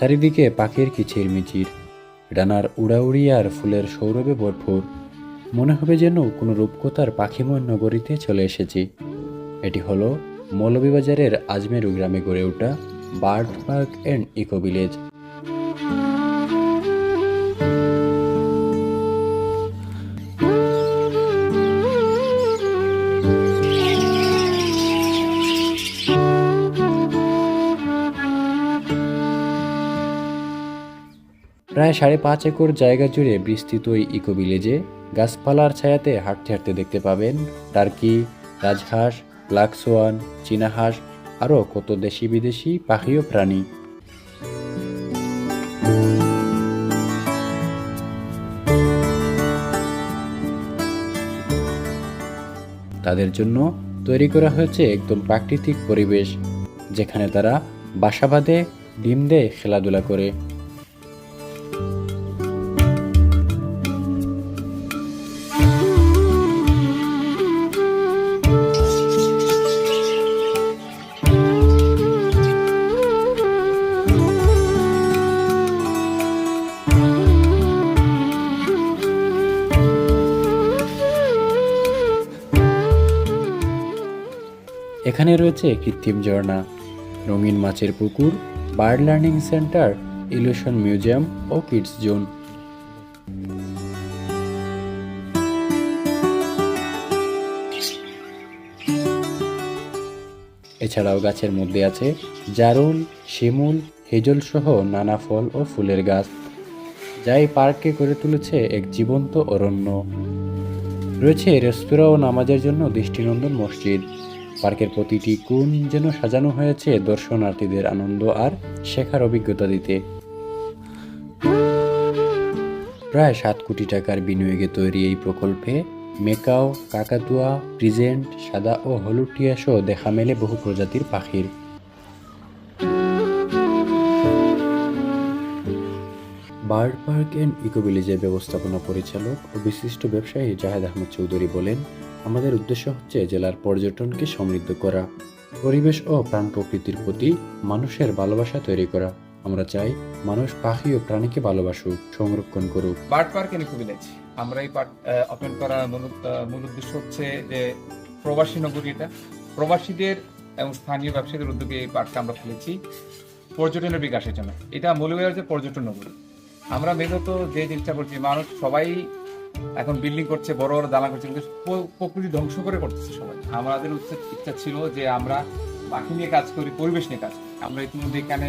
চারিদিকে পাখির কিচিরমিচির ডানার উড়াউড়ি আর ফুলের সৌরভে ভরপুর। মনে হবে যেন কোনো রূপকতার পাখিময় নগরীতে চলে এসেছি। এটি হলো মৌলভীবাজারের আজমেরু গ্রামে গড়ে ওঠা bird park and eco village. প্রায় সাড়ে পাঁচ একর জায়গা জুড়ে বিস্তৃত এই ইকো ভিলেজে গাছপালার ছায়াতে হাঁটতে হাঁটতে দেখতে পাবেন টার্কি, রাজহাঁস ব্ল্যাক সোয়ান চীনা হাঁস আরও কত দেশি বিদেশি পাখি ও প্রাণী। তাদের জন্য তৈরি করা হয়েছে একদম প্রাকৃতিক পরিবেশ, যেখানে তারা বাসা বাঁধে, ডিম দেয়, খেলাধুলা করে। এখানে রয়েছে কৃত্রিম ঝর্ণা, রঙিন মাছের পুকুর, bird learning centre illusion museum ও কিডস জোন। এছাড়াও গাছের মধ্যে আছে জারুল, শিমুল, হেজল সহ নানা ফল ও ফুলের গাছ, যা এই পার্ককে করে তুলেছে এক জীবন্ত অরণ্য। রয়েছে রেস্তোরাঁ ও নামাজের জন্য দৃষ্টিনন্দন মসজিদ। পার্কের প্রতিটি কোণ যেন সাজানো হয়েছে দর্শনার্থীদের আনন্দ আর শেখার অভিজ্ঞতা দিতে। প্রায় সাত কোটি টাকার বিনিয়োগে তৈরি এই প্রকল্পে মেকাও, কাকাতুয়া, প্রিজেন্ট, সাদা ও হলুদ টিয়া সহ দেখা মেলে বহু প্রজাতির পাখির। বার্ড পার্ক অ্যান্ড ইকো ভিলেজের ব্যবস্থাপনা পরিচালক ও বিশিষ্ট ব্যবসায়ী জাহেদ আহমদ চৌধুরী বলেন আমাদের উদ্দেশ্য হচ্ছে জেলার পর্যটনকে সমৃদ্ধ করা, পরিবেশ ও প্রাণ প্রকৃতির প্রতি মানুষের ভালোবাসা তৈরি করা। আমরা চাই মানুষ পাখি ও প্রাণীকে ভালোবাসুক, সংরক্ষণ করুক। বার্ড পার্ক এন্ড ভিলেজ আমরা এই পার্ক ওপেন করার মূল উদ্দেশ্য হচ্ছে যে প্রবাসী নগরী এটা। প্রবাসীদের এবং স্থানীয় ব্যবসায়ীদের উদ্যোগে এই পার্কটা আমরা খুলেছি পর্যটনের বিকাশের জন্য। এটা মৌলভীবাজার যে পর্যটন নগরী। আমরা মেনত যে জিনিসটা করছি মানুষ সবাই এখন বিল্ডিং করছে, বড় বড় দালা করছে, কিন্তু প্রকৃতি ধ্বংস করে করতেছে সবাই। আমাদের ইচ্ছা ছিল যে আমরা পাখি নিয়ে কাজ করি, পরিবেশ নিয়ে কাজ করি। আমরা ইতিমধ্যে এখানে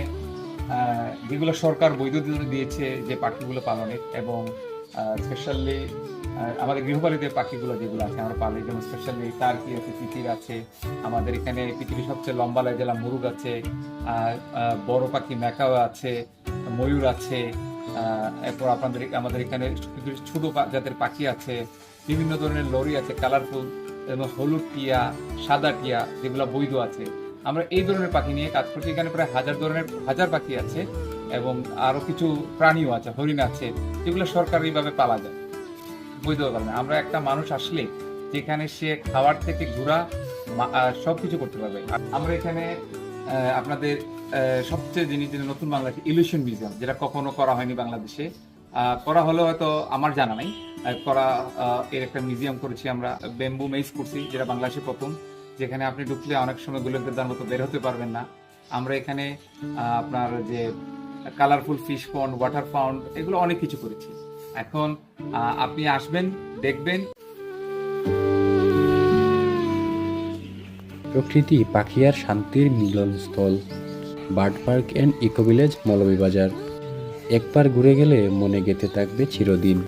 যেগুলো সরকার বৈধতা দিয়েছে যে পাখিগুলো পালনের এবং স্পেশালি আমাদের গৃহপালিত পাখিগুলো যেগুলো আছে, আমরা পালি, যেমন স্পেশালি টার্কি আছে, তিতির আছে, আমাদের এখানে পৃথিবীর সবচেয়ে লম্বা জেলা মুরুগ আছে বড় পাখি ম্যাকাও আছে, ময়ূর আছে এরপর আপনাদের আমাদের এখানে ছোট জাতের পাখি আছে বিভিন্ন ধরনের লরি আছে কালারফুল এবং হলুদ টিয়া সাদা টিয়া যেগুলো বৈধ আছে। আমরা এই ধরনের পাখি নিয়ে কাজ করছি। এখানে প্রায় হাজার ধরনের হাজার পাখি আছে এবং আরও কিছু প্রাণীও আছে হরিণ আছে যেগুলো সরকারিভাবে পালা যায়। বৈধ কারণে আমরা একটা মানুষ আসলে যেখানে সে খাবার থেকে ঘোরা আহ, সবকিছু করতে পারবে। আমরা এখানে আপনাদের সবচেয়ে জিনিস যেটা নতুন বাংলাদেশে ইলিউশন মিউজিয়াম যেটা কখনো করা হয়নি বাংলাদেশে করা হলেও হয়তো আমার জানা নাই করা এর একটা মিউজিয়াম করেছি আমরা বেম্বু মেইস করছি, যেটা বাংলাদেশে প্রথম, যেখানে আপনি ঢুকলে অনেক সময় গোলকদার মতো বের হতে পারবেন না। আমরা এখানে আপনার যে colourful fish pond water pond এগুলো অনেক কিছু করেছি। এখন আপনি আসবেন, দেখবেন। প্রকৃতি পাখিয়ার আর শান্তির মিলনস্থল। Bird park and eco village Moulvibazar. একবার ঘুরে গেলে মনে গেতে থাকবে চিরদিন।